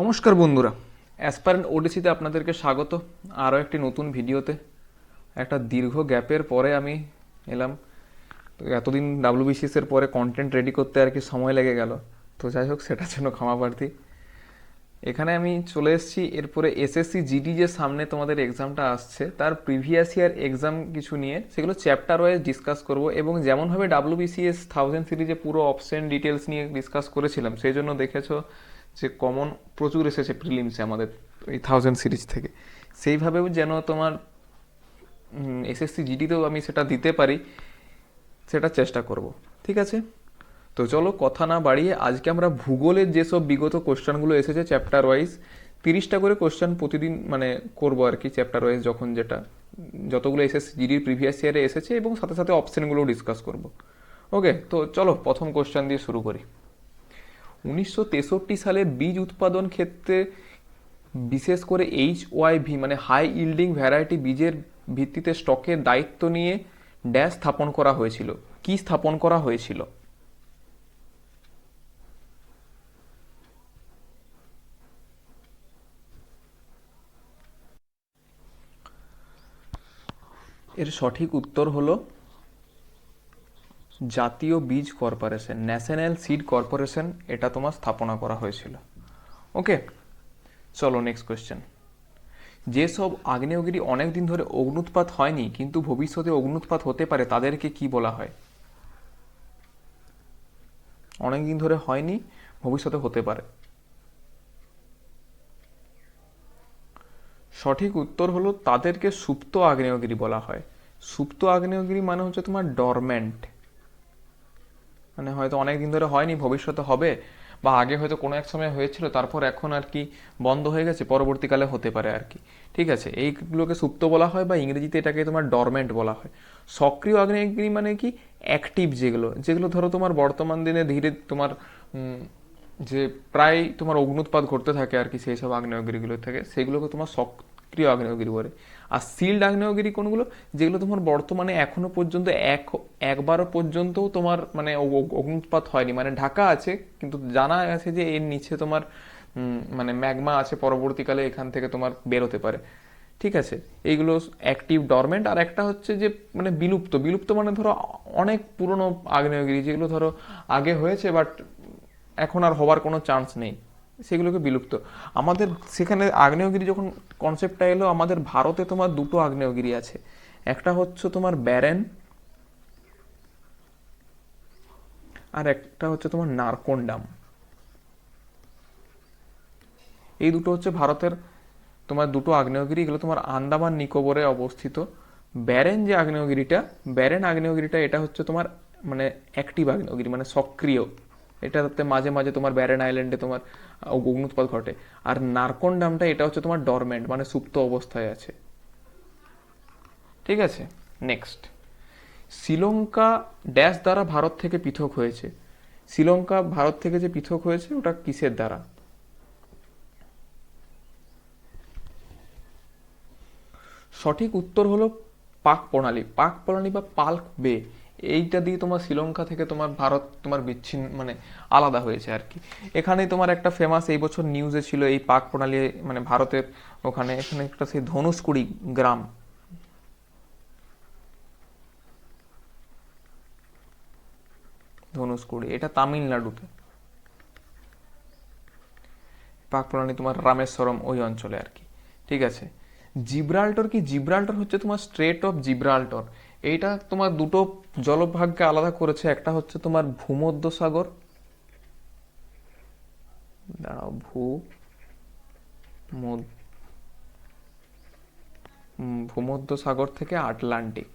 নমস্কার বন্ধুরা। অ্যাসপারেন্ট ওডিসিতে আপনাদেরকে স্বাগত। আরও একটি নতুন ভিডিওতে। একটা দীর্ঘ গ্যাপের পরে আমি এলাম। তো এতদিন ডাব্লিউবিসিএস এর পরে কন্টেন্ট রেডি করতে আর কি সময় লেগে গেল। তো যাই হোক, সেটার জন্য ক্ষমা প্রার্থী। এখানে আমি চলে এসেছি। এরপরে এসএসসি জিডি যে সামনে তোমাদের এক্সামটা আসছে, তার প্রিভিয়াস ইয়ার এক্সাম কিছু নিয়ে, সেগুলো চ্যাপ্টার ওয়াইজ ডিসকাস করব এবং যেমনভাবে ডাব্লিউবিসিএস থাউজেন্ড সিরিজে পুরো অপশন ডিটেলস নিয়ে ডিসকাস করেছিলাম, সেই জন্য দেখেছ যে কমন প্রচুর এসেছে প্রিলিমসে আমাদের এই থাউজেন্ড সিরিজ থেকে। সেইভাবেও যেন তোমার এসএসসি জিডিতেও আমি সেটা দিতে পারি, সেটা চেষ্টা করব, ঠিক আছে? তো চলো কথা না বাড়িয়ে আজকে আমরা ভূগোলের যেসব বিগত কোশ্চেনগুলো এসেছে চ্যাপ্টার ওয়াইজ তিরিশটা করে কোশ্চেন প্রতিদিন মানে করব আর কি চ্যাপ্টার ওয়াইজ যখন যেটা, যতগুলো এসএসসি জিডির প্রিভিয়াস ইয়ারে এসেছে এবং সাথে সাথে অপশানগুলোও ডিসকাস করব। ওকে তো চলো প্রথম কোশ্চেন দিয়ে শুরু করি। উনিশশো তেষট্টি সালে বীজ উৎপাদন ক্ষেত্রে, বিশেষ করে এইচ ওয়াইভি মানে হাই ইল্ডিং ভ্যারাইটি বীজের ভিত্তিতে স্টকের দায়িত্ব নিয়ে ড্যাশ স্থাপন করা হয়েছিল। কি স্থাপন করা হয়েছিল? এর সঠিক উত্তর হলো জাতীয় বীজ কর্পোরেশন, ন্যাশনাল সিড কর্পোরেশন, এটা তোমার স্থাপনা করা হয়েছিল। ওকে? চলো নেক্সট কোয়েশ্চেন যেসব আগ্নেয়গিরি অনেক দিন ধরে অগ্নুৎপাত হয়নি, কিন্তু ভবিষ্যতে অগ্নুৎপাত হতে পারে, তাদেরকে কি বলা হয়? অনেক দিন ধরে হয়নি, ভবিষ্যতে হতে পারে। সঠিক উত্তর হলো, তাদেরকে সুপ্ত আগ্নেয়গিরি বলা হয়। সুপ্ত আগ্নেয়গিরি মানে হচ্ছে তোমার ডরমেন্ট মানে হয়তো অনেক দিন ধরে হয়নি ভবিষ্যতে হবে, বা আগে হয়তো কোনো এক সময় হয়েছিল, তারপর এখন আর কি বন্ধ হয়ে গেছে, পরবর্তীকালে হতে পারে আর কি। ঠিক আছে, এইগুলোকে সুপ্ত বলা হয় বা ইংরেজিতে এটাকে তোমার ডরমেন্ট বলা হয়। সক্রিয় আগ্নেয়গিরি মানে কি? অ্যাক্টিভ যেগুলো যেগুলো ধরো তোমার বর্তমান দিনে ধীরে তোমার যে প্রায় তোমার অগ্নুৎপাত ঘটতে থাকে আর কি, সেই সব আগ্নেয়গিরিগুলো থেকে, সেগুলোকে তোমার সক্রিয় আগ্নেয়গিরি বলে। আর সিল্ড আগ্নেয়গিরি কোনগুলো? যেগুলো তোমার বর্তমানে এখনও পর্যন্ত এক, একবারও পর্যন্তও তোমার মানে অগ- অগ- অগ্নুৎপাত হয়নি। মানে ঢাকা আছে, কিন্তু জানা আছে যে এর নিচে তোমার মানে ম্যাগমা আছে, পরবর্তীকালে এখান থেকে তোমার বেরোতে পারে। ঠিক আছে? এইগুলো অ্যাক্টিভ ডরমেন্ট আর একটা হচ্ছে যে মানে বিলুপ্ত। বিলুপ্ত মানে ধরো অনেক পুরনো আগ্নেয়গিরি, যেগুলো ধরো আগে হয়েছে বাট এখন আর হওয়ার কোনো চান্স নেই। সেগুলোকে বিলুপ্ত। আমাদের সেখানে আগ্নেয়গিরি যখন কনসেপ্টটা এলো, আমাদের ভারতে তোমার দুটো আগ্নেয়গিরি আছে। একটা হচ্ছে তোমার ব্যারেন, আর একটা হচ্ছে তোমার নারকোন্ডাম। এই দুটো হচ্ছে ভারতের তোমার দুটো আগ্নেয়গিরি, এগুলো তোমার আন্দামান নিকোবরে অবস্থিত। ব্যারেন যে আগ্নেয়গিরিটা, ব্যারেন আগ্নেয়গিরিটা, এটা হচ্ছে তোমার মানে অ্যাক্টিভ আগ্নেয়গিরি মানে সক্রিয়। এটাতে মাঝে মাঝে তোমার ব্যারেন আইল্যান্ডে তোমার অগ্নুৎপাত ঘটে। আর নারকন ডামটা এটা হচ্ছে তোমার ডরমেন্ট মানে সুপ্ত অবস্থায় আছে। ঠিক আছে, নেক্সট। শ্রীলঙ্কা ড্যাশ দ্বারা ভারত থেকে পৃথক হয়েছে। শ্রীলঙ্কা ভারত থেকে যে পৃথক হয়েছে, ওটা কিসের দ্বারা? সঠিক উত্তর হলো পাক প্রণালী পাক প্রণালী বা পাল্ক বে। এইটা দিয়ে তোমার শ্রীলঙ্কা থেকে তোমার ভারত তোমার বিচ্ছিন্ন মানে আলাদা হয়েছে আর কি। এখানে তোমার একটা ফেমাস এই বছর নিউজে ছিল এই পাক প্রণালী মানে ভারতের ওখানে, এখানে একটা সেই ধনুষকুড়ি গ্রাম। ধনুষকুড়ি, এটা তামিলনাড়ুতে। পাক প্রণালী তোমার রামেশ্বরম ওই অঞ্চলে আর কি। ঠিক আছে? জিব্রাল্টর কি? জিব্রাল্টর হচ্ছে তোমার স্ট্রেট অফ জিব্রাল্টর। এইটা তোমার দুটো জলভাগকে আলাদা করেছে। একটা হচ্ছে তোমার ভূমধ্য সাগর দাঁড়াও, ভূ ভূমধ্য সাগর থেকে আটলান্টিক।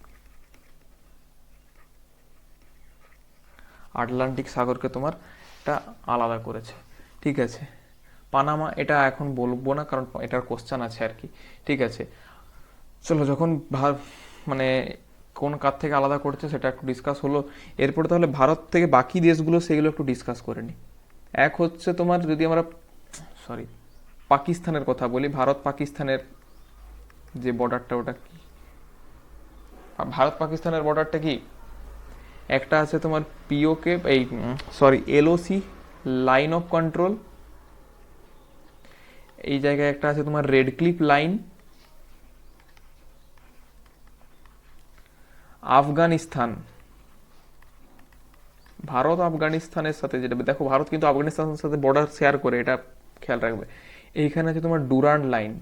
আটলান্টিক সাগরকে তোমার এটা আলাদা করেছে। ঠিক আছে। পানামা এটা এখন বলব না, কারণ এটার কোশ্চেন আছে আর কি। ঠিক আছে। চলো, যখন মানে কোন কার থেকে আলাদা করছে সেটা একটু ডিসকাস হলো। এরপরে তাহলে ভারত থেকে বাকি দেশগুলো সেগুলো একটু ডিসকাস করে নিই এক হচ্ছে তোমার যদি আমরা সরি পাকিস্তানের কথা বলি, ভারত পাকিস্তানের যে বর্ডারটা ওটা কি? ভারত পাকিস্তানের বর্ডারটা কি? একটা আছে তোমার পিওকে এই sorry LOC line of control এই জায়গায় একটা আছে তোমার red clip line Afghanistan. Bharat আফগানিস্তানের সাথে যেটা দেখো, ভারত কিন্তু আফগানিস্তানের সাথে বর্ডার শেয়ার করে, এটা খেয়াল রাখবে। এইখানে আছে তোমার ডুরান্ড লাইন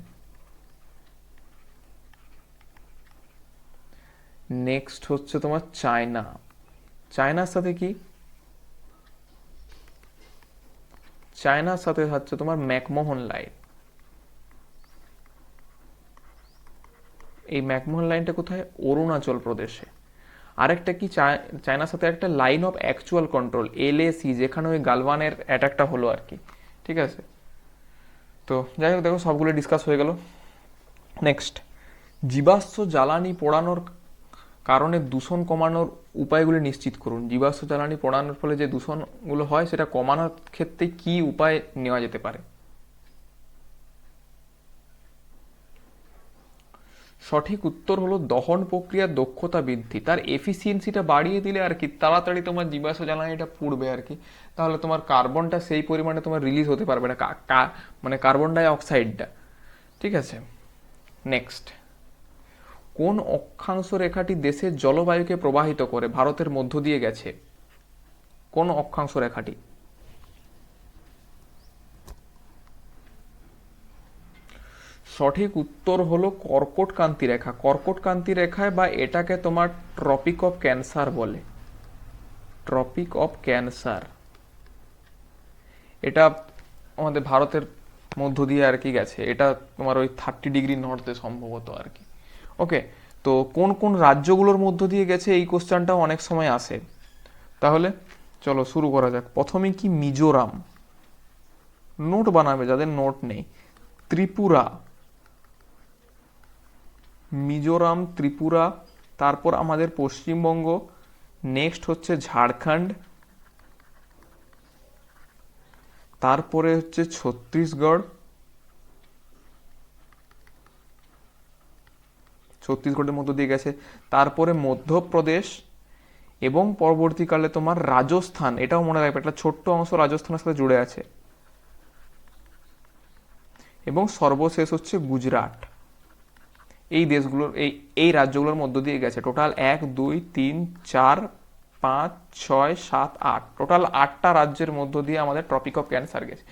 নেক্সট হচ্ছে তোমার চায়না চায়নার সাথে কি? চায়নার সাথে হচ্ছে তোমার ম্যাকমোহন লাইন এই ম্যাকমোহন লাইনটা কোথায়? অরুণাচল প্রদেশে। আরেকটা কি চায়- চায়নার সাথে একটা line of actual control LAC যেখানে ওই গালওয়ানের অ্যাটাকটা হলো আর কি। ঠিক আছে? তো যাই হোক, দেখো সবগুলো ডিসকাস হয়ে গেল। নেক্সট জীবাশ্ম জ্বালানি পোড়ানোর কারণে দূষণ কমানোর উপায়গুলি নিশ্চিত করুন। জীবাশ্ম জ্বালানি পোড়ানোর ফলে যে দূষণগুলো হয়, সেটা কমানোর ক্ষেত্রে কি উপায় নেওয়া যেতে পারে? সঠিক উত্তর হলো দহন প্রক্রিয়ার দক্ষতা বৃদ্ধি। তার এফিসিয়েন্সিটা বাড়িয়ে দিলে আর কি, তাড়াতাড়ি তোমার জীবাশ্ম জ্বালানিটা পুড়বে আর কি। তাহলে তোমার কার্বনটা সেই পরিমাণে তোমার রিলিজ হতে পারবে না মানে কার্বন ডাই অক্সাইডটা ঠিক আছে? নেক্সট কোন অক্ষাংশ রেখাটি দেশের জলবায়ুকে প্রবাহিত করে? ভারতের মধ্য দিয়ে গেছে। কোন অক্ষাংশ রেখাটি? সঠিক উত্তর হলো কর্কট কান্তি রেখা। কর্কট কান্তি রেখায় বা এটাকে তোমার ট্রপিক অফ ক্যান্সার বলে। ট্রপিক অফ ক্যান্সার এটা আমাদের ভারতের মধ্য দিয়ে আর কি গেছে। এটা তোমার ওই থার্টি ডিগ্রি নর্থে সম্ভবত আর কি। ওকে তো কোন কোন রাজ্যগুলোর মধ্য দিয়ে গেছে? এই কোশ্চেনটাও অনেক সময় আসে। তাহলে চলো শুরু করা যাক। প্রথমে কি মিজোরাম? নোট বানাবে যাদের নোট নেই। ত্রিপুরা। মিজোরাম, ত্রিপুরা, তারপর আমাদের পশ্চিমবঙ্গ, নেক্সট হচ্ছে ঝাড়খণ্ড, তারপরে হচ্ছে ছত্তিশগড়, ছত্তিশগড়ের মধ্য দিয়ে গেছে, তারপরে মধ্যপ্রদেশ এবং পরবর্তীকালে তোমার রাজস্থান, এটাও মনে রাখবে, একটা ছোট্ট অংশ রাজস্থানের সাথে জুড়ে আছে। এবং সর্বশেষ হচ্ছে গুজরাট। এই দেশগুলোর, এই এই রাজ্যগুলোর মধ্য দিয়ে গেছে। টোটাল এক, দুই, তিন, চার, পাঁচ, ছয়, সাত, আট। টোটাল আটটা রাজ্যের মধ্য দিয়ে আমাদের ট্রপিক অফ ক্যান্সার গেছে।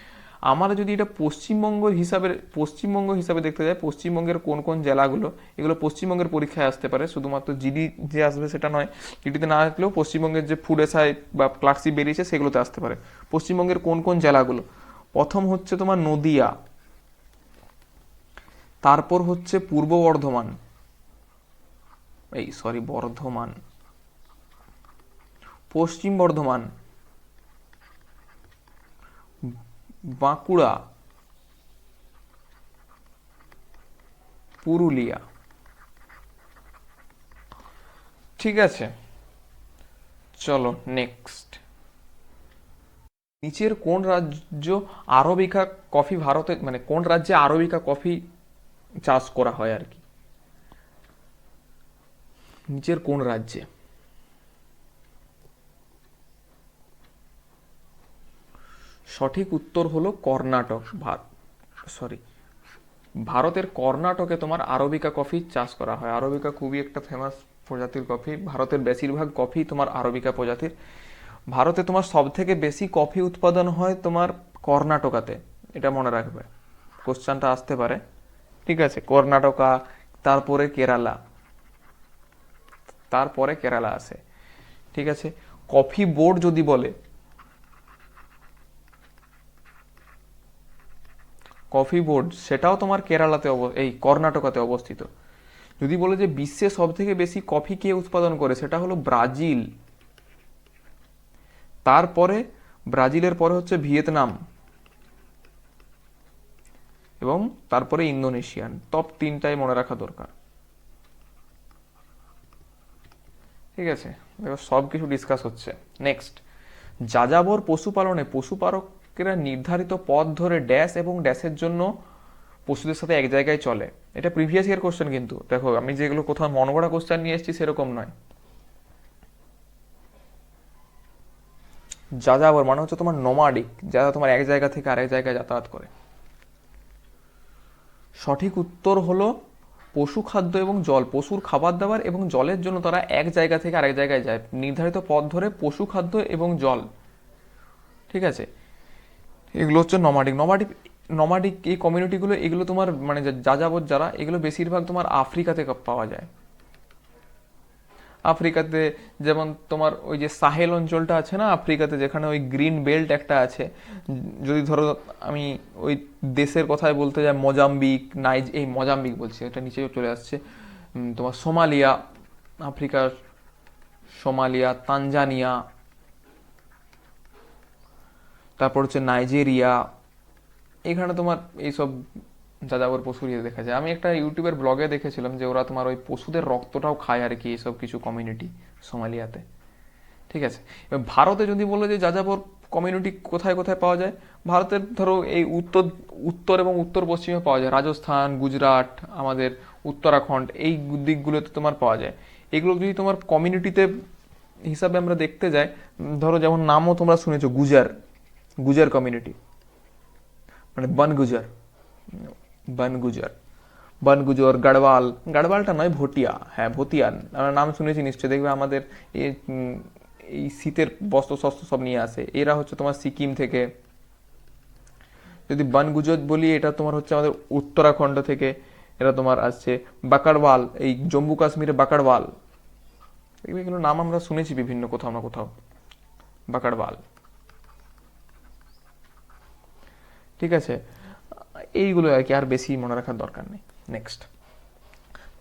আমরা যদি এটা পশ্চিমবঙ্গ হিসাবে পশ্চিমবঙ্গ হিসাবে দেখতে যাই, পশ্চিমবঙ্গের কোন কোন জেলাগুলো, এগুলো পশ্চিমবঙ্গের পরীক্ষায় আসতে পারে। শুধুমাত্র জিডি যে আসবে সেটা নয় জিডিতে না আসলেও পশ্চিমবঙ্গের যে ফুড এসআই বা ক্লার্কশিপ বেরিয়েছে, সেগুলোতে আসতে পারে। পশ্চিমবঙ্গের কোন কোন জেলাগুলো? প্রথম হচ্ছে তোমার নদিয়া। তারপর হচ্ছে পূর্ব বর্ধমান। এই সরি বর্ধমান। পশ্চিম বর্ধমান। বাঁকুড়া। পুরুলিয়া। ঠিক আছে। চলো নেক্সট নিচের কোন রাজ্য আরবিকা কফি ভারতে মানে কোন রাজ্যে আরবিকা কফি চাষ করা হয় আর কি। নিচের কোন রাজ্যে? সঠিক উত্তর হলো কর্ণাটক সরি, ভারতের কর্ণাটকে তোমার আরবিকা কফি চাষ করা হয়। আরবিকা খুবই একটা ফেমাস প্রজাতির কফি। ভারতের বেশিরভাগ কফি তোমার আরবিকা প্রজাতির। ভারতে তোমার সব থেকে বেশি কফি উৎপাদন হয় তোমার কর্ণাটকাতে। এটা মনে রাখবে। কোশ্চেনটা আসতে পারে। ঠিক আছে, কর্ণাটকা, তারপরে কেরালা। তারপরে কেরালা আসে ঠিক আছে, কফি বোর্ড যদি বলে, কফি বোর্ড, সেটাও তোমার কেরালাতে এই কর্ণাটকাতে অবস্থিত। যদি বলে যে বিশ্বে সব থেকে বেশি কফি কে উৎপাদন করে, সেটা হলো ব্রাজিল। তারপরে, ব্রাজিলের পরে হচ্ছে ভিয়েতনাম। এবং তারপরে ইন্দোনেশিয়ান। টপ তিনটাই মনে রাখা দরকার। ঠিক আছে? দেখো সব কিছু ডিসকাস হচ্ছে। নেক্সট যাযাবর পশুপালনে পশুপালকেরা নির্ধারিত পথ ধরে ড্যাশ এবং ড্যাশের জন্য পশুদের সাথে এক জায়গায় চলে। এটা প্রিভিয়াস ইয়ার কোশ্চেন কিন্তু। দেখো, আমি যেগুলো কোথাও মনগড়া কোশ্চেন নিয়ে এসেছি সেরকম নয়। যাযাবর মানে হচ্ছে তোমার নোমাডিক যারা তোমার এক জায়গা থেকে আরেক জায়গায় যাতায়াত করে। সঠিক উত্তর হলো পশু খাদ্য এবং জল, পশুর খাবার দাবার এবং জলের জন্য তারা এক জায়গা থেকে আরেক জায়গায় যায়। নির্ধারিত পথ ধরে পশু খাদ্য এবং জল। ঠিক আছে? এগুলো হচ্ছে নমাডিক নমাডিক নমাডিক এই কমিউনিটিগুলো এগুলো তোমার মানে যা- যাবত যারা, এগুলো বেশিরভাগ তোমার আফ্রিকাতে পাওয়া যায়। আফ্রিকাতে, যেমন তোমার ওই যে সাহেল অঞ্চলটা আছে না আফ্রিকাতে, যেখানে ওই গ্রিন বেল্ট একটা আছে, যদি ধরো আমি ওই দেশের কথায় বলতে যাই, মজাম্বিক, নাইজ, এই মজাম্বিক বলছি, এটা নিচে চলে আসছে তোমার সোমালিয়া, আফ্রিকার সোমালিয়া, তানজানিয়া, তারপর হচ্ছে নাইজেরিয়া, এখানে তোমার এইসব যাযাবর পশুর ইয়ে দেখা যায়। আমি একটা ইউটিউবের ব্লগে দেখেছিলাম যে ওরা তোমার ওই পশুদের রক্তটাও খায় আর কি এইসব কিছু কমিউনিটি সোমালিয়াতে। ঠিক আছে? এবার ভারতে যদি বলো যে যাযাবর কমিউনিটি কোথায় কোথায় পাওয়া যায়, ভারতের ধরো এই উত্তর উত্তর এবং উত্তর পশ্চিমে পাওয়া যায়। রাজস্থান, গুজরাট, আমাদের উত্তরাখণ্ড, এই দিকগুলোতে তোমার পাওয়া যায়। এগুলো যদি তোমার কমিউনিটিতে হিসাবে আমরা দেখতে যাই ধরো যেমন নামও তোমরা শুনেছো, গুজার। গুজার কমিউনিটি মানে বন গুজার বন গুজার বন গুজর গাড়ওয়াল, গাড়ওয়ালটা নয়, ভটিয়া। হ্যাঁ ভতিয়ান আমরা নাম শুনেছি নিশ্চয়ই। দেখবে আমাদের এই শীতের বস্ত্র শস্ত্র সব নিয়ে আসে। এরা হচ্ছে তোমার সিকিম থেকে। যদি বন গুজর বলি, এটা তোমার হচ্ছে আমাদের উত্তরাখণ্ড থেকে। এরা তোমার আসছে বাকারওয়াল এই জম্মু কাশ্মীরে বাকারওয়াল দেখবে এগুলো নাম আমরা শুনেছি বিভিন্ন কোথাও না কোথাও। বাকারওয়াল ঠিক আছে? এইগুলো আর কি আর বেশি মনে রাখার দরকার নেই। নেক্সট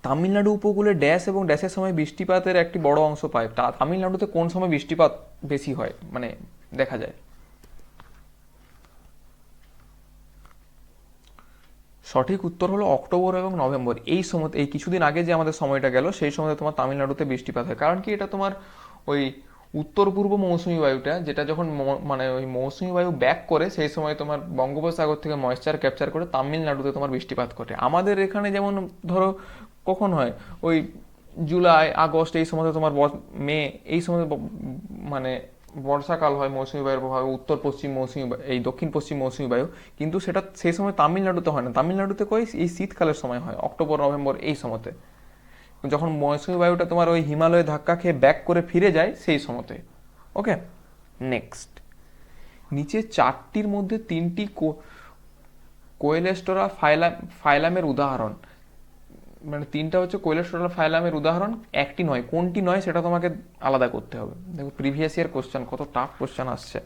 তামিলনাড়ু উপকূলে ড্যাশ এবং ড্যাশের সময় বৃষ্টিপাতের একটি বড় অংশ পায়। তা তামিলনাড়ুতে কোন সময় বৃষ্টিপাত বেশি হয়? মানে দেখা যায়। সঠিক উত্তর হলো অক্টোবর এবং নভেম্বর। এই সময়, এই কিছুদিন আগে যে আমাদের সময়টা গেল, সেই সময় তোমার তামিলনাড়ুতে বৃষ্টিপাত হয়। কারণ কি এটা তোমার ওই উত্তর পূর্ব মৌসুমী বায়ুটা, যেটা যখন মানে ওই মৌসুমী বায়ু ব্যাক করে, সেই সময় তোমার বঙ্গোপসাগর থেকে ময়েশ্চার ক্যাপচার করে তামিলনাড়ুতে তোমার বৃষ্টিপাত ঘটে। আমাদের এখানে যেমন ধরো কখন হয়? ওই জুলাই, আগস্ট এই সময় তোমার মে এই সময় মানে বর্ষাকাল হয় মৌসুমী বায়ুর প্রভাবে, উত্তর পশ্চিম মৌসুমী এই দক্ষিণ পশ্চিম মৌসুমী বায়ু। কিন্তু সেটা সেই সময় তামিলনাড়ুতে হয় না। তামিলনাড়ুতে কই এই শীতকালের সময় হয়, অক্টোবর, নভেম্বর এই সময়তে। যখন মৌসুমী বায়ুটা তোমার ওই হিমালয়ে ধাক্কা খেয়ে ব্যাক করে ফিরে যায়, সেই সময়তে। ওকে নেক্সট নিচে চারটির মধ্যে তিনটি কোয়েলেস্টোরা ফাইলাম, ফাইলামের উদাহরণ। মানে তিনটা হচ্ছে কোয়েলেস্টোরা ফাইলামের উদাহরণ, একটি নয়। কোনটি নয় সেটা তোমাকে আলাদা করতে হবে। দেখো প্রিভিয়াস ইয়ার কোশ্চেন কত টাফ কোশ্চেন আসছে।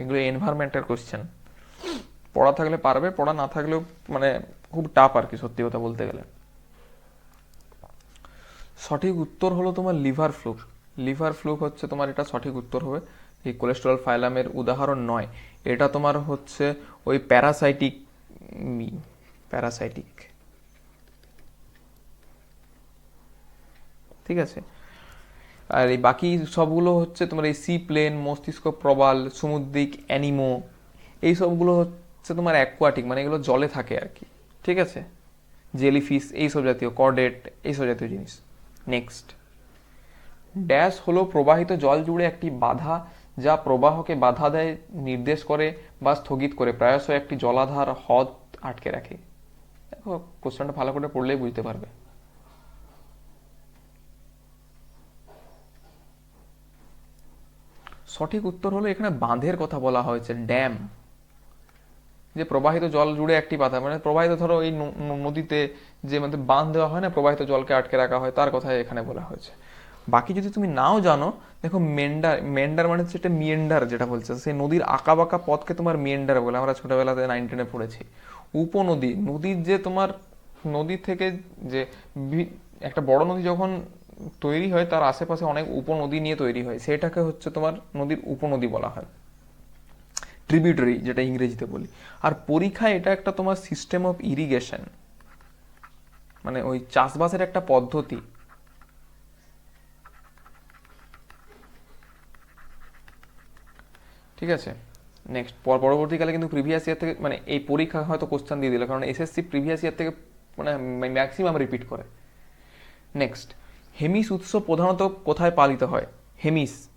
এগুলো এনভায়রনমেন্টের কোশ্চেন পড়া থাকলে পারবে, পড়া না থাকলেও মানে খুব টাফ আর কি, সত্যি কথা বলতে গেলে। সঠিক উত্তর হলো তোমার লিভার ফ্লুক। লিভার ফ্লুক হচ্ছে তোমার এটা সঠিক উত্তর হবে। এই কোলেস্টেরল ফাইলামের উদাহরণ নয়। এটা তোমার হচ্ছে ওই প্যারাসাইটিক প্যারাসাইটিক ঠিক আছে? আর এই বাকি সবগুলো হচ্ছে তোমার এই সি প্লেন মস্তিষ্ক প্রবাল, সমুদ্রিক অ্যানিমো, এই সবগুলো হচ্ছে তোমার অ্যাকোয়াটিক মানে এগুলো জলে থাকে আর কি। ঠিক আছে? জেলিফিশ এইসব জাতীয় কর্ডেট এইসব জাতীয় জিনিস। নেক্সট ড্যাশ হলো প্রবাহিত জল জুড়ে একটি বাধা যা প্রবাহকে বাধা দেয়, নির্দেশ করে বা স্থগিত করে প্রায়শ একটি জলাধার হ্রদ আটকে রাখে। দেখো কোশ্চেনটা ভালো করে পড়লেই বুঝতে পারবে। সঠিক উত্তর হলো এখানে বাঁধের কথা বলা হয়েছে ড্যাম যে প্রবাহিত জল জুড়ে একটি পাতা মানে প্রবাহিত ধরো এই নদীতে যে মানে বাঁধ দেওয়া হয় না, প্রবাহিত জলকে আটকে রাখা হয়, তার কথা এখানে বলা হয়েছে। বাকি যদি তুমি নাও জানো, দেখো মেন্ডার মেন্ডার মানে হচ্ছে একটা মিয়েন্ডার যেটা বলছে, সেই নদীর আঁকা বাঁকা পথকে তোমার মিয়েন্ডার বলে, আমরা ছোটবেলাতে নাইন টেনে পড়েছি। উপনদী, নদীর যে তোমার নদী থেকে যে একটা বড় নদী যখন তৈরি হয়, তার আশেপাশে অনেক উপনদী নিয়ে তৈরি হয়, সেটাকে হচ্ছে তোমার নদীর উপনদী বলা হয়। ট্রিবিউটারি যেটা ইংরেজিতে বলি। আর পরীক্ষায় এটা একটা তোমার সিস্টেম অফ ইরিগেশন মানে ওই চাষবাসের একটা পদ্ধতি। ঠিক আছে? নেক্সট পরবর্তীকালে কিন্তু প্রিভিয়াস ইয়ার থেকে মানে এই পরীক্ষা হয়তো কোশ্চেন দিয়ে দিল, কারণ এসএসসি প্রিভিয়াস ইয়ার থেকে মানে ম্যাক্সিমাম রিপিট করে। নেক্সট হেমিস উৎসব প্রধানত কোথায় পালিত হয়? হেমিস।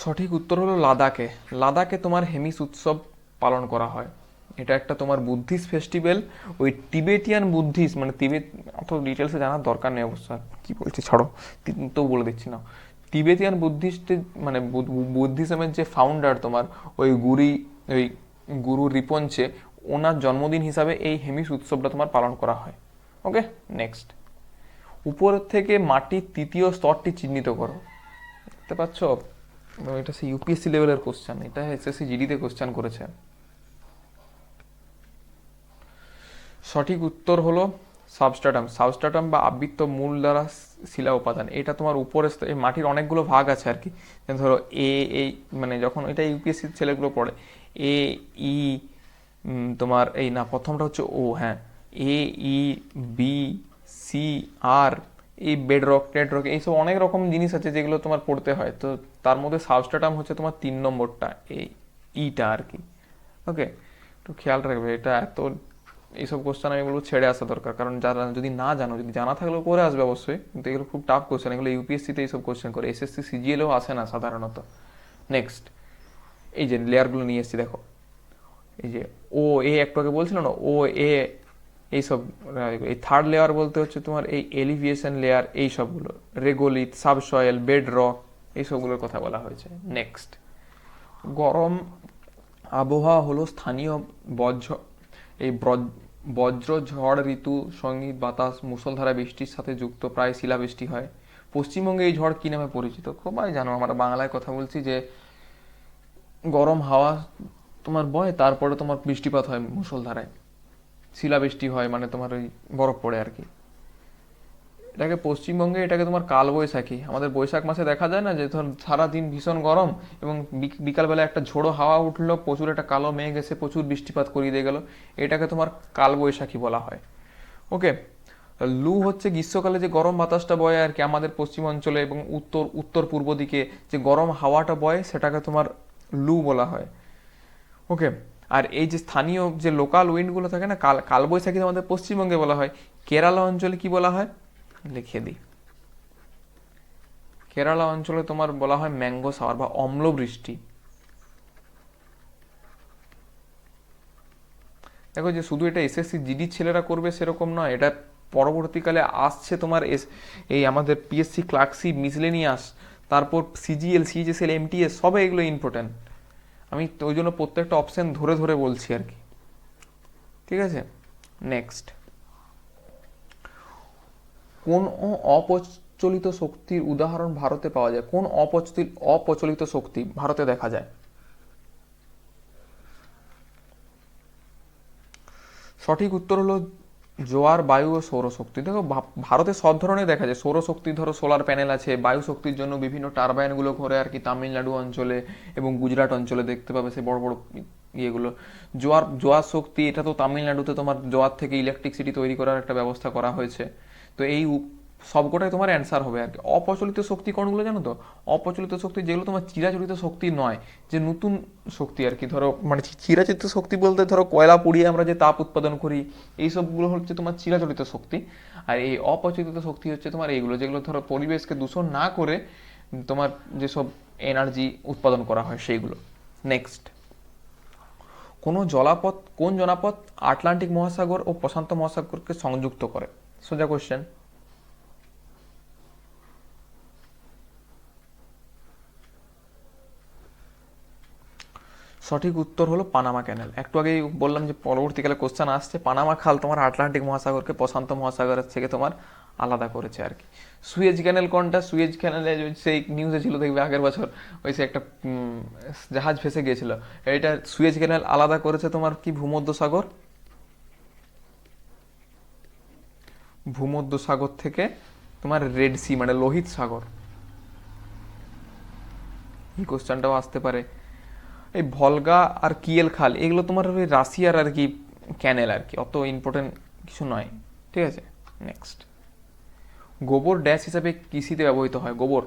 সঠিক উত্তর হলো লাদাখে। লাদাখে তোমার হেমিস উৎসব পালন করা হয়। এটা একটা তোমার বুদ্ধিস্ট ফেস্টিভ্যাল। ওই টিবেটিয়ান বুদ্ধিস্ট মানে তিবেত অত ডিটেলসে জানার দরকার নেই অবশ্য। কি বলছি, ছাড়ো। তো বলে দিচ্ছি না। তিবেতিয়ান বুদ্ধিস্টের মানে বুদ্ধিজমের যে ফাউন্ডার তোমার, ওই গুরি, ওই গুরু রিপঞ্চে ওনার জন্মদিন হিসাবে এই হেমিস উৎসবটা তোমার পালন করা হয়। ওকে নেক্সট উপর থেকে মাটির তৃতীয় স্তরটি চিহ্নিত করো। দেখতে পাচ্ছ? এটা সেই ইউপিএসসি লেভেলের কোশ্চেন এটা এসএসসি জিডিতে কোশ্চেন করেছে। সঠিক উত্তর হলো সাবস্ট্রাটাম সাবস্ট্রাটাম বা আবৃত্ত মূল দ্বারা শিলা উপাদান। এটা তোমার উপরে এই মাটির অনেকগুলো ভাগ আছে আর কি। ধরো এ এই মানে যখন এটা ইউপিএসসি ছেলেগুলো পড়ে এ ই তোমার এই না, প্রথমটা হচ্ছে ও হ্যাঁ। এ ই বি সি আর এই বেড রক টেড রক এইসব অনেক রকম জিনিস আছে যেগুলো তোমার পড়তে হয়। তো তার মধ্যে সাবস্ট্রাটাম হচ্ছে তোমার তিন নম্বরটা, এই ইটা আর কি। ওকে একটু খেয়াল রাখবে, এটা এত, এইসব কোশ্চেন আমি বলব ছেড়ে আসা দরকার। কারণ যারা যদি না জানো, যদি জানা থাকলেও করে আসবে অবশ্যই। কিন্তু এগুলো খুব টাফ কোশ্চেন এগুলো ইউপিএসসিতে এইসব কোশ্চেন করে। এসএসসি সিজিএলেও আসে না সাধারণত। নেক্সট এই যে লেয়ারগুলো নিয়ে এসেছি, দেখো। এই যে ও এ একটু আগে বলছিল না? ও এ এইসব এই থার্ড লেয়ার বলতে হচ্ছে তোমার এই এলিভিয়েশন লেয়ার এই সবগুলো রেগোলিথ সাবসয়েল বেড রক এই সবগুলোর কথা বলা হয়েছে। নেক্সট গরম আবহাওয়া হলো স্থানীয় বজ্র, এই বজ্র ঝড় ঋতু, সংগীত, বাতাস, মুষলধারা, বৃষ্টির সাথে যুক্ত, প্রায় শিলাবৃষ্টি হয়। পশ্চিমবঙ্গে এই ঝড় কি নামে পরিচিত? সবাই জানো, আমরা বাংলায় কথা বলছি যে গরম হাওয়া তোমার বয়, তারপরে তোমার বৃষ্টিপাত হয় মুষলধারায়। শিলাবৃষ্টি হয় মানে তোমার ওই বরফ পড়ে আর কি। এটাকে পশ্চিমবঙ্গে এটাকে তোমার কালবৈশাখী। আমাদের বৈশাখ মাসে দেখা যায় না যে ধর সারাদিন ভীষণ গরম এবং বিক- বিকালবেলা একটা ঝোড়ো হাওয়া উঠল, প্রচুর একটা কালো মেঘ এসে প্রচুর বৃষ্টিপাত করিয়ে দিয়ে গেল। এটাকে তোমার কালবৈশাখী বলা হয়। ওকে, লু হচ্ছে গ্রীষ্মকালে যে গরম বাতাসটা বয় আর কি আমাদের পশ্চিম অঞ্চলে এবং উত্তর উত্তর পূর্ব দিকে যে গরম হাওয়াটা বয়, সেটাকে তোমার লু বলা হয়। ওকে আর এই যে স্থানীয় যে লোকাল উইন্ডগুলো থাকে না, কাল, কালবৈশাখী আমাদের পশ্চিমবঙ্গে বলা হয়, কেরালা অঞ্চলে কি বলা হয়? লিখে দিই। কেরালা অঞ্চলে তোমার বলা হয় ম্যাঙ্গো সাওয়ার বা অম্ল বৃষ্টি। দেখো যে শুধু এটা এসএসসি জিডি ছেলেরা করবে সেরকম নয়, এটা পরবর্তীকালে আসছে তোমার এস, এই আমাদের পিএসসি ক্লার্কসি মিসলেনিয়াস তারপর সিজিএল সিজিএসএল এমটিএস সবে এগুলো ইম্পর্টেন্ট আমি ওই জন্য প্রত্যেকটা অপশান ধরে ধরে বলছি আর কি। ঠিক আছে? নেক্সট কোন অপ্রচলিত শক্তির উদাহরণ ভারতে পাওয়া যায়? কোন অপ্রচলিত অপ্রচলিত শক্তি ভারতে দেখা যায়? সঠিক উত্তর হলো জোয়ার, বায়ু ও সৌরশক্তি। দেখো ভারতে সব ধরনের দেখা যায়। সৌরশক্তি, ধরো সোলার প্যানেল আছে। বায়ু শক্তির জন্য বিভিন্ন টারবাইনগুলো ঘরে আর কি তামিলনাড়ু অঞ্চলে এবং গুজরাট অঞ্চলে দেখতে পাবে সে বড় বড় ইয়েগুলো। জোয়ার জোয়ার শক্তি, এটা তো তামিলনাড়ুতে তোমার জোয়ার থেকে ইলেকট্রিসিটি তৈরি করার একটা ব্যবস্থা করা হয়েছে। তো এই সবকটাই তোমার অ্যান্সার হবে আর কি। অপ্রচলিত শক্তি কোনগুলো জানো তো? অপ্রচলিত শক্তি যেগুলো তোমার চিরাচরিত শক্তি নয়, যে নতুন শক্তি আর কি। ধরো মানে চিরাচরিত শক্তি বলতে ধরো কয়লা পুড়িয়ে আমরা যে তাপ উৎপাদন করি, এইসবগুলো হচ্ছে তোমার চিরাচরিত শক্তি। আর এই অপ্রচলিত শক্তি হচ্ছে তোমার এইগুলো, যেগুলো ধরো পরিবেশকে দূষণ না করে তোমার যেসব এনার্জি উৎপাদন করা হয় সেইগুলো। নেক্সট কোনো জলাপথ, কোন জলাপথ আটলান্টিক মহাসাগর ও প্রশান্ত মহাসাগরকে সংযুক্ত করে? সোজা কোশ্চেন সঠিক উত্তর হলো পানামা ক্যানেল একটু আগেই বললাম যে, পরবর্তীকালে কোশ্চেন আসছে, পানামা খাল তোমার আটলান্টিক মহাসাগরকে, প্রশান্ত মহাসাগরের থেকে তোমার আলাদা করেছে আর কি। সুয়েজ ক্যানেল কোনটা? সুয়েজ ক্যানেলে সেই নিউজে ছিল, দেখবে আগের বছর, ওই সে একটা জাহাজ ভেসে গিয়েছিল। এটা সুয়েজ ক্যানেল আলাদা করেছে তোমার কি ভূমধ্য সাগর ভূমধ্য সাগর থেকে তোমার রেড সি মানে লোহিত সাগর। এই কোশ্চেনটাও আসতে পারে। এই ভলগা আর কিয়েল খাল, এগুলো তোমার ওই রাশিয়ার আর কি ক্যানেল আর কি, অত ইম্পর্টেন্ট কিছু নয়। ঠিক আছে? নেক্সট গোবর ড্যাশ হিসাবে কৃষিতে ব্যবহৃত হয়, গোবর।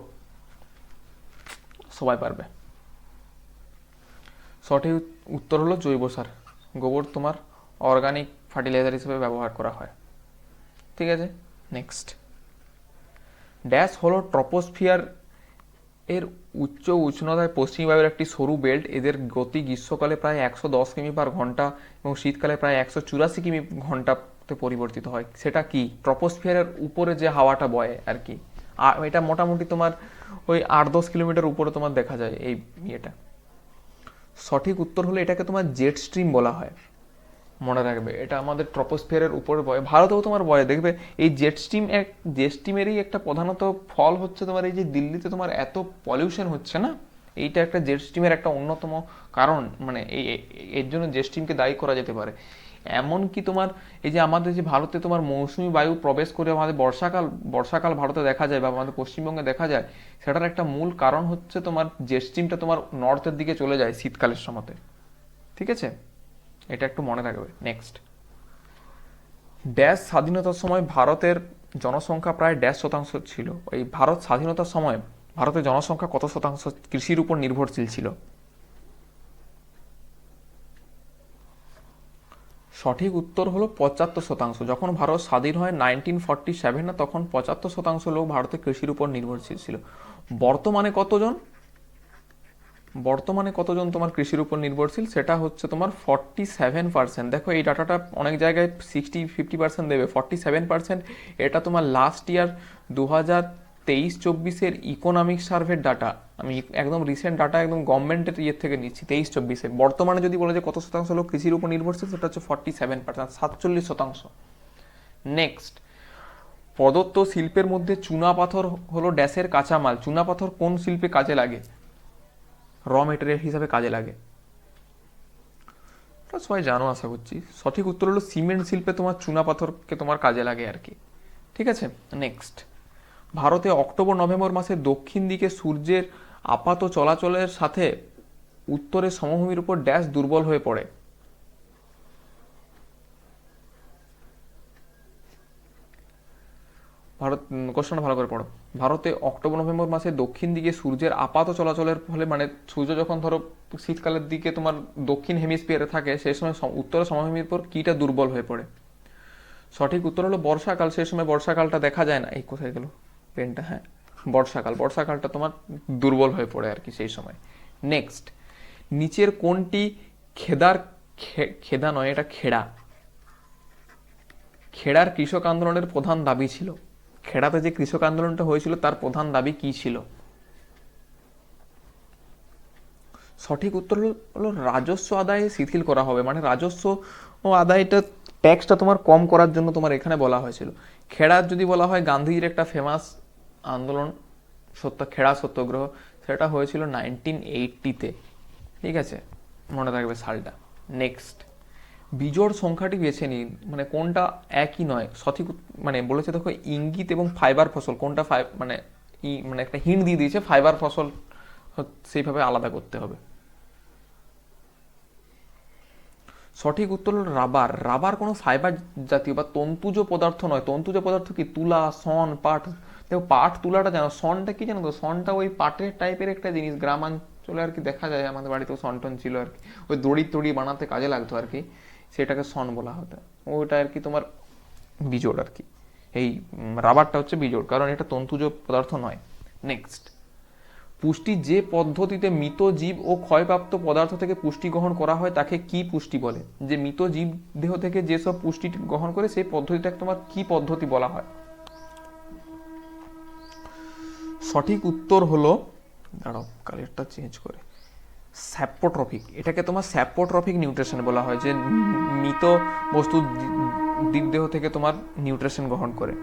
সবাই পারবে। সঠিক উত্তর হলো জৈব সার। গোবর তোমার অর্গানিক ফার্টিলাইজার হিসেবে ব্যবহার করা হয়। ঠিক আছে? নেক্সট ড্যাশ হলো ট্রপোস্ফিয়ার এর উচ্চ উষ্ণতায় পশ্চিমী বায়ুর একটি সরু বেল্ট এদের গতি গ্রীষ্মকালে প্রায় একশো দশ কিমি পার ঘণ্টা এবং শীতকালে প্রায় একশো চুরাশি কিমি ঘন্টাতে পরিবর্তিত হয়। সেটা কি? ট্রপোস্ফিয়ারের উপরে যে হাওয়াটা বয় আর কি। আর এটা মোটামুটি তোমার ওই আট দশ কিলোমিটার উপরে তোমার দেখা যায় এই ইয়েটা। সঠিক উত্তর হলো এটাকে তোমার জেট স্ট্রিম বলা হয়। মনে রাখবে। এটা আমাদের ট্রপোস্ফিয়ারের উপরে বয়, ভারতেও তোমার বয়। দেখবে এই জেট স্টিম এক জেট স্ট্রিমেরই একটা প্রধানত ফল হচ্ছে তোমার এই যে দিল্লিতে তোমার এত পলিউশন হচ্ছে না? এইটা একটা জেট স্ট্রিমের একটা অন্যতম কারণ। মানে এই এর জন্য জেট স্ট্রিমকে দায়ী করা যেতে পারে। এমনকি তোমার এই যে আমাদের যে ভারতে তোমার মৌসুমি বায়ু প্রবেশ করে আমাদের বর্ষাকাল বর্ষাকাল ভারতে দেখা যায় বা আমাদের পশ্চিমবঙ্গে দেখা যায়, সেটার একটা মূল কারণ হচ্ছে তোমার জেট স্ট্রিমটা তোমার নর্থের দিকে চলে যায় শীতকালের সময়তে। ঠিক আছে? এটা একটু মনে রাখবে নেক্সট ড্যাশ স্বাধীনতার সময় ভারতের জনসংখ্যা প্রায় ড্যাশ শতাংশ ছিল। এই ভারত স্বাধীনতার সময় ভারতের জনসংখ্যা কত শতাংশ কৃষির উপর নির্ভরশীল ছিল? সঠিক উত্তর হলো পঁচাত্তর শতাংশ। যখন ভারত স্বাধীন হয় নাইনটিন ফর্টি সেভেনে তখন পঁচাত্তর শতাংশ লোক ভারতে কৃষির উপর নির্ভরশীল ছিল। বর্তমানে কতজন? বর্তমানে কতজন তোমার কৃষির উপর নির্ভরশীল? সেটা হচ্ছে তোমার ফর্টি সেভেন পার্সেন্ট দেখো, এই ডাটাটা অনেক জায়গায় সিক্সটি ফিফটি পার্সেন্ট দেবে ফর্টি সেভেন পার্সেন্ট এটা তোমার লাস্ট ইয়ার দু হাজার তেইশ চব্বিশের ইকোনমিক সার্ভের ডাটা আমি একদম রিসেন্ট ডাটা একদম গভর্নমেন্টের ইয়ে থেকে নিচ্ছি, তেইশ চব্বিশের। বর্তমানে যদি বলে যে কত শতাংশ লোক কৃষির উপর নির্ভরশীল, সেটা হচ্ছে ফর্টি সেভেন পার্সেন্ট সাতচল্লিশ শতাংশ। নেক্সট প্রদত্ত শিল্পের মধ্যে চুনা পাথর হলো ড্যাশের কাঁচামাল। চুনা পাথর কোন শিল্পে কাজে লাগে? র মেটেরিয়াল হিসাবে কাজে লাগে। সবাই জানো, আশা করছি। সঠিক উত্তর হলো সিমেন্ট শিল্পে তোমার চুনা পাথরকে তোমার কাজে লাগে আর কি। ঠিক আছে? নেক্সট ভারতে অক্টোবর, নভেম্বর মাসে দক্ষিণ দিকে সূর্যের আপাত চলাচলের সাথে উত্তরের সমভূমির উপর ড্যাশ দুর্বল হয়ে পড়ে। ভারত কোশ্চেনটা ভালো করে পড়ো। ভারতে অক্টোবর, নভেম্বর মাসে দক্ষিণ দিকে সূর্যের আপাত চলাচলের ফলে মানে সূর্য যখন ধরো শীতকালের দিকে তোমার দক্ষিণ হেমিস্ফিয়ারে থাকে সেই সময় সম- উত্তরের সমভূমির পর কীটা দুর্বল হয়ে পড়ে? সঠিক উত্তর হলো বর্ষাকাল। সেই সময় বর্ষাকালটা দেখা যায় না। এই কোথায় গেল? পেনটা হ্যাঁ। বর্ষাকাল। বর্ষাকালটা তোমার দুর্বল হয়ে পড়ে আর কি সেই সময়। নেক্সট নিচের কোনটি খেদার খেদা নয়, এটা খেড়া। খেড়ার কৃষক আন্দোলনের প্রধান দাবি ছিল। খেড়াতে যে কৃষক আন্দোলনটা হয়েছিল, তার প্রধান দাবি কি ছিল? সঠিক উত্তর হলো- রাজস্ব আদায়ে শিথিল করা হবে। মানে রাজস্ব ও আদায়টা, ট্যাক্সটা তোমার কম করার জন্য তোমার এখানে বলা হয়েছিল। খেড়ার যদি বলা হয়, গান্ধীজির একটা ফেমাস আন্দোলন, সত্য, খেড়া সত্যাগ্রহ, সেটা হয়েছিল নাইনটিন এইটটিতে ঠিক আছে? মনে থাকবে সালটা। নেক্সট বিজোড় সংখ্যাটি বেছে নিন। মানে কোনটা একই নয়, সঠিক মানে বলেছে দেখো ইঙ্গিত এবং ফাইবার ফসল, কোনটা ফাই মানে মানে একটা হিন্ট দিয়ে দিয়েছে ফাইবার ফসল সেইভাবে আলাদা করতে হবে। সঠিক উত্তর হলো রাবার। রাবার কোনো ফাইবার জাতীয় বা তন্তুজ পদার্থ নয়। তন্তুজ পদার্থ কি? তুলা, সন, পাট। দেখো পাট তুলাটা জানো, সনটা কি জানো তো? সনটা ওই পাটের টাইপের একটা জিনিস। গ্রামাঞ্চলে আর কি দেখা যায়, আমাদের বাড়িতেও সন টন ছিল আর কি। ওই দড়ি তড়ি বানাতে কাজে লাগতো আর কি। সেটাকে সন বলা হতো। ওইটা আর কি তোমার বিজোড় আর কি। এই রাবারটা হচ্ছে বিজোড়, কারণ এটা তন্তুজ পদার্থ নয়। নেক্সট পুষ্টি যে পদ্ধতিতে মৃত জীব ও ক্ষয়প্রাপ্ত পদার্থ থেকে পুষ্টি গ্রহণ করা হয়, তাকে কি পুষ্টি বলে? যে মৃত জীব দেহ থেকে যেসব পুষ্টি গ্রহণ করে, সেই পদ্ধতিটাকে তোমার কি পদ্ধতি বলা হয়? সঠিক উত্তর হলো, দাঁড়াও কালেরটা চেঞ্জ করে। স্যাপোট্রফিক। এটাকে তোমার স্যাপোট্রফিক নিউট্রিশন বলা হয়, যে মৃত বস্তু জীবদেহ থেকে তোমার নিউট্রিশন গ্রহণ করে।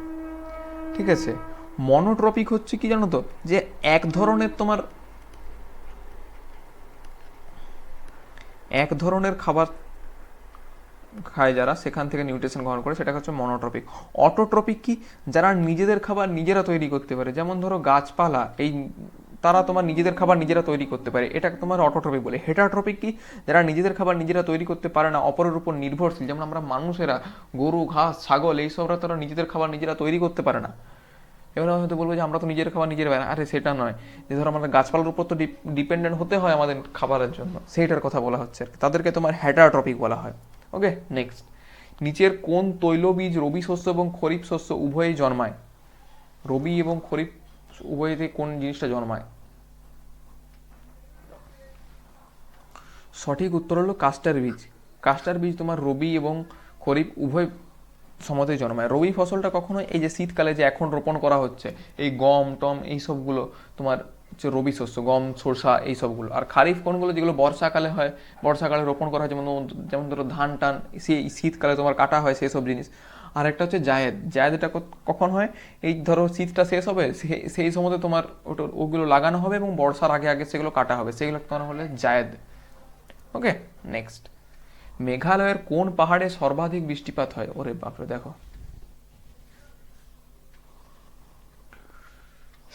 ঠিক আছে? মনোট্রপিক হচ্ছে কি জানো তো? যে এক ধরনের তোমার এক ধরনের খাবার খায় যারা, সেখান থেকে নিউট্রিশন গ্রহণ করে সেটা হচ্ছে মনোট্রপিক অটোট্রপিক কি? যারা নিজেদের খাবার নিজেরা তৈরি করতে পারে। যেমন ধরো গাছপালা, এই তারা তোমার নিজেদের খাবার নিজেরা তৈরি করতে পারে। এটা তোমার অটোট্রপিক বলে। হেটাট্রপিক কি? যারা নিজেদের খাবার নিজেরা তৈরি করতে পারে না, অপরের উপর নির্ভরশীল। যেমন আমরা মানুষেরা, গরু, ঘাস, ছাগল, এইসবরা তারা নিজেদের খাবার নিজেরা তৈরি করতে পারে না। এবার হয়তো বলব যে আমরা তো নিজের খাবার নিজের বানাই। আরে সেটা নয়। যে ধরো আমাদের গাছপালার উপর তো ডিপেন্ডেন্ট হতে হয় আমাদের খাবারের জন্য। সেইটার কথা বলা হচ্ছে আর। তাদেরকে তোমার হ্যাটাট্রপিক বলা হয়। ওকে নেক্সট নিচের কোন তৈলবীজ রবি শস্য এবং খরিফ শস্য উভয়ই জন্মায়? রবি এবং খরিফ উভয়তে কোন জিনিসটা জন্মায়? সঠিক উত্তর হলো কাস্টার বীজ। কাস্টার বীজ তোমার রবি এবং খরিফ উভয় সময়তেই জন্মায়। রবি ফসলটা কখনো এই যে শীতকালে যে এখন রোপণ করা হচ্ছে, এই গম, টম এই সবগুলো তোমার হচ্ছে রবি শস্য, গম, সরষা এই সবগুলো। আর খারিফ কোনগুলো যেগুলো বর্ষাকালে হয়, বর্ষাকালে রোপণ করা হয়, যেমন যেমন ধরো ধান, টান, সেই শীতকালে তোমার কাটা হয় সেই সব জিনিস। আর একটা হচ্ছে জায়েদ। জায়েদ এটা কখন হয়? এই ধরো শীতটা শেষ হবে সেই সময়তে তোমার ওটা ওগুলো লাগানো হবে এবং বর্ষার আগে আগে সেগুলো কাটা হবে। সেগুলো তোমার হলে জায়েদ। ওকে নেক্সট মেঘালয়ের কোন পাহাড়ে সর্বাধিক বৃষ্টিপাত হয়? ওরে বাপরে, দেখো।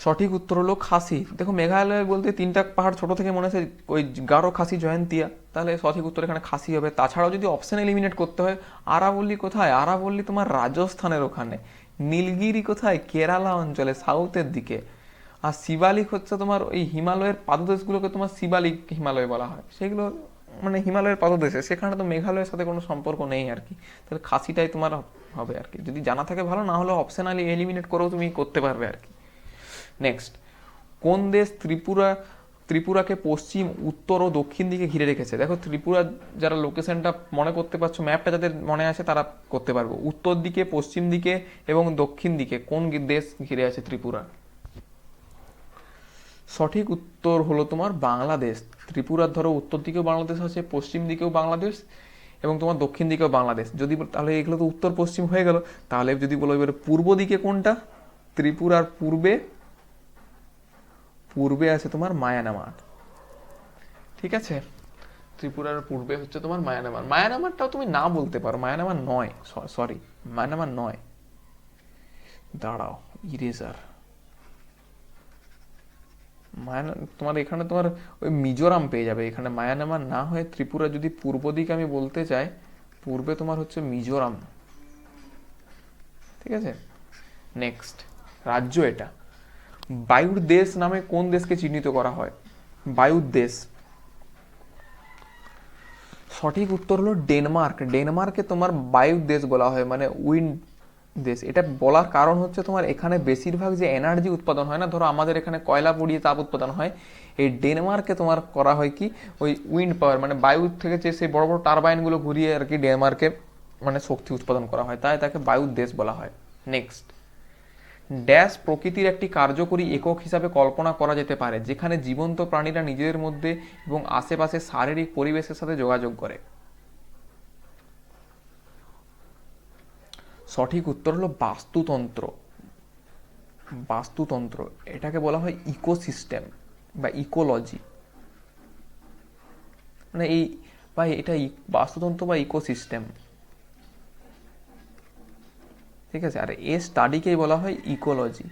সঠিক উত্তর হলো খাসি। দেখো মেঘালয় বলতে তিনটা পাহাড় ছোট থেকে মনে হচ্ছে ওই গারো খাসি জয়ন্তিয়া। তাহলে সঠিক উত্তর এখানে খাসি হবে। তাছাড়াও যদি অপশন এলিমিনেট করতে হয়, আরাবল্লী কোথায়? আরাবল্লী তোমার রাজস্থানের ওখানে। নীলগিরি কোথায়? কেরালা অঞ্চলে সাউথের দিকে। আর শিবালিক হচ্ছে তোমার ওই হিমালয়ের পাদদেশগুলোকে তোমার শিবালিক হিমালয় বলা হয়। সেগুলো মানে হিমালয়ের পাদদেশে। সেখানে তো মেঘালয়ের সাথে কোনো সম্পর্ক নেই আর কি। তাহলে খাসিটাই তোমার হবে আর কি। যদি জানা থাকে ভালো, না হলে অপশনালি এলিমিনেট করেও তুমি করতে পারবে আর কি। নেক্সট কোন দেশ ত্রিপুরা, ত্রিপুরাকে পশ্চিম, উত্তর ও দক্ষিণ দিকে ঘিরে রেখেছে? দেখো, ত্রিপুরা যারা লোকেশনটা মনে করতে পারছ ম্যাপটা যাদের মনে আছে তারা করতে পারব। উত্তর দিকে, পশ্চিম দিকে এবং দক্ষিণ দিকে কোন দেশ ঘিরে আছে ত্রিপুরা? সঠিক উত্তর হলো তোমার বাংলাদেশ। ত্রিপুরার ধরো, উত্তর দিকেও বাংলাদেশ আছে, পশ্চিম দিকেও বাংলাদেশ এবং তোমার দক্ষিণ দিকেও বাংলাদেশ। যদি তাহলে এগুলো তো উত্তর পশ্চিম হয়ে গেল। তাহলে যদি বলো এবারে পূর্ব দিকে কোনটা? ত্রিপুরার পূর্বে পূর্বে আছে তোমার মায়ানামার। ঠিক আছে? ত্রিপুরার পূর্বে হচ্ছে তোমার মায়ানামার। মায়ানামারটাও তুমি না বলতে পারো। মায়ানামার নয় সরি মায়ানামার নয়। দাঁড়াও ইরেজার তোমার এখানে তোমার ওই মিজোরাম পেয়ে যাবে। এখানে মায়ানামার না হয়ে ত্রিপুরা যদি পূর্ব দিকে আমি বলতে চাই, পূর্বে তোমার হচ্ছে মিজোরাম। ঠিক আছে? নেক্সট রাজ্য এটা। বায়ুর দেশ নামে কোন দেশকে চিহ্নিত করা হয়? বায়ুর দেশ সঠিক উত্তর হলো ডেনমার্ক। ডেনমার্কে তোমার বায়ুর দেশ বলা হয় মানে উইন্ড দেশ। এটা বলার কারণ হচ্ছে তোমার এখানে বেশিরভাগ যে এনার্জি উৎপাদন হয় না, ধরো আমাদের এখানে কয়লা পুড়িয়ে তাপ উৎপাদন হয়, এই ডেনমার্কে তোমার করা হয় কি? ওই উইন্ড পাওয়ার মানে বায়ু থেকে যে সেই বড় বড় টারবাইনগুলো ঘুরিয়ে আর কি ডেনমার্কে মানে শক্তি উৎপাদন করা হয়, তাই তাকে বায়ুর দেশ বলা হয়। নেক্সট ড্যাশ প্রকৃতির একটি কার্যকরী একক হিসাবে কল্পনা করা যেতে পারে, যেখানে জীবন্ত প্রাণীরা নিজেদের মধ্যে এবং আশেপাশে শারীরিক পরিবেশের সাথে যোগাযোগ করে। সঠিক উত্তর হলো বাস্তুতন্ত্র। বাস্তুতন্ত্র, এটাকে বলা হয় ইকোসিস্টেম বা ইকোলজি। মানে এই, বা এটা বাস্তুতন্ত্র বা ইকোসিস্টেম। ঠিক আছে? আর এ স্টাডিকেই বলা হয় ইকোলজি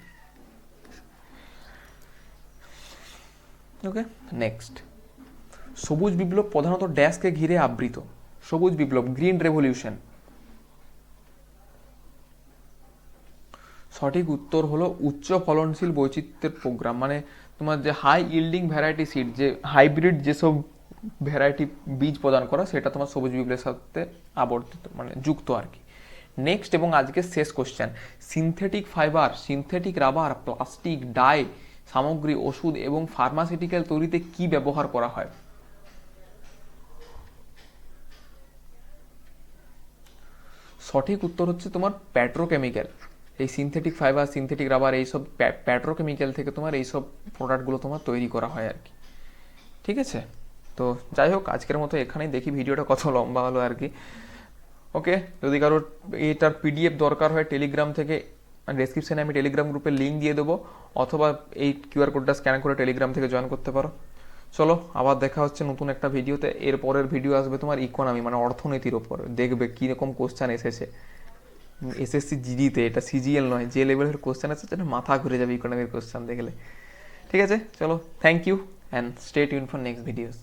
ওকে নেক্সট সবুজ বিপ্লব প্রধানত ড্যাশকে ঘিরে আবৃত। সবুজ বিপ্লব, গ্রিন রেভলিউশন। সঠিক উত্তর হলো উচ্চ ফলনশীল বৈচিত্র্যের প্রোগ্রাম। মানে তোমার যে হাই ইল্ডিং ভ্যারাইটি সিড যে হাইব্রিড যেসব ভ্যারাইটি বীজ প্রদান করা, সেটা তোমার সবুজ বিপ্লবের সাথে আবর্তিত মানে যুক্ত আর কি। নেক্সট এবং আজকের শেষ question synthetic fibre synthetic rubber plastic dye সামগ্রী, ওষুধ এবং ফার্মাসিউটিক্যাল তৈরিতে কি ব্যবহার করা হয়? সঠিক উত্তর হচ্ছে তোমার পেট্রোকেমিক্যাল এই সিনথেটিক ফাইবার সিনথেটিক রাবার এইসব পেট্রোকেমিক্যাল থেকে তোমার এইসব প্রোডাক্টগুলো তোমার তৈরি করা হয় আর কি। ঠিক আছে? তো যাই হোক, আজকের মতো এখানেই দেখি, ভিডিওটা কত লম্বা হলো আর কি। ওকে? যদি কারোর এটার পিডিএফ দরকার হয় টেলিগ্রাম থেকে ডেসক্রিপশানে আমি টেলিগ্রাম গ্রুপের লিঙ্ক দিয়ে দেবো, অথবা এই কিউআর কোডটা স্ক্যান করে টেলিগ্রাম থেকে জয়েন করতে পারো। চলো, আবার দেখা হচ্ছে নতুন একটা ভিডিওতে। এর পরের ভিডিও আসবে তোমার ইকোনমি মানে অর্থনীতির ওপর দেখবে কীরকম কোশ্চেন এসেছে। এসএসসি জিডিতে এটা সিজিএল নয়, যে লেভেলের কোশ্চেন আছে, সেটা মাথা ঘুরে যাবে ইকোনমির কোশ্চেন দেখলে। ঠিক আছে? চলো thank you and stay tuned for next videos